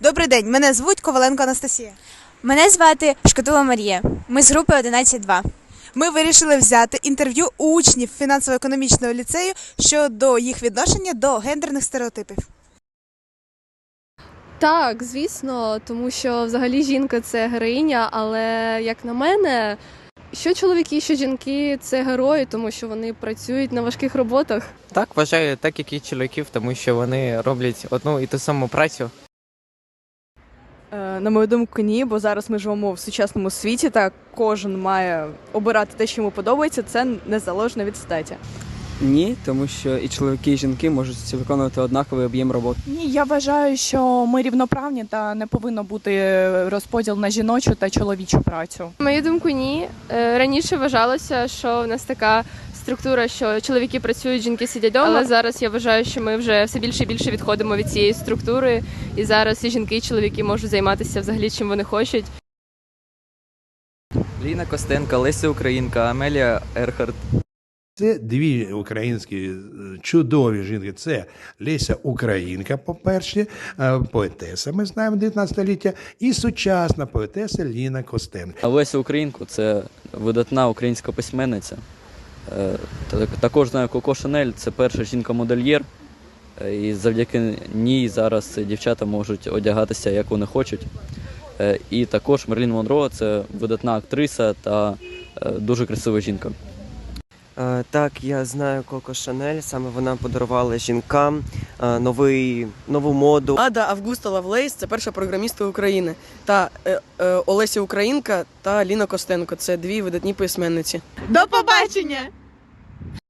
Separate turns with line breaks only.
Добрий день, мене звуть Коваленко Анастасія.
Мене звати Шкатула Марія. Ми з групи 11.2.
Ми вирішили взяти інтерв'ю у учнів фінансово-економічного ліцею щодо їх відношення до гендерних стереотипів.
Так, звісно, тому що взагалі жінка це героїня, але як на мене, що чоловіки, що жінки це герої, тому що вони працюють на важких роботах.
Так, вважаю, так як і чоловіків, тому що вони роблять одну і ту саму працю.
На мою думку, ні, бо зараз ми живемо в сучасному світі, та кожен має обирати те, що йому подобається. Це незалежно від статі.
Ні, тому що і чоловіки, і жінки можуть виконувати однаковий об'єм роботи.
Ні, я вважаю, що ми рівноправні та не повинно бути розподіл на жіночу та чоловічу працю.
На мою думку, ні. Е, Раніше вважалося, що в нас така структура, що чоловіки працюють, жінки сидять вдома. Але зараз я вважаю, що ми вже все більше і більше відходимо від цієї структури, і зараз і жінки, і чоловіки можуть займатися взагалі чим вони хочуть.
Ліна Костенко, Леся Українка, Амелія Ерхард.
Це дві українські е, чудові жінки. Це Леся Українка, по-перше, е, поетеса, ми знаємо 19 століття, і сучасна поетеса Ліна Костенко.
Леся Українку це видатна українська письменниця. Е, та- Також знаю Коко Шанель, це перша жінка-модельєр. Е, І завдяки ній зараз дівчата можуть одягатися як вони хочуть. Е, І також Мерлін Монро це видатна актриса та дуже красива жінка.
Е, Так, я знаю Коко Шанель. Саме вона подарувала жінкам е, новий нову моду.
Ада Августа Лавлейс це перша програмістка України. Та е, е, Олеся Українка та Ліна Костенко. Це дві видатні письменниці.
До побачення!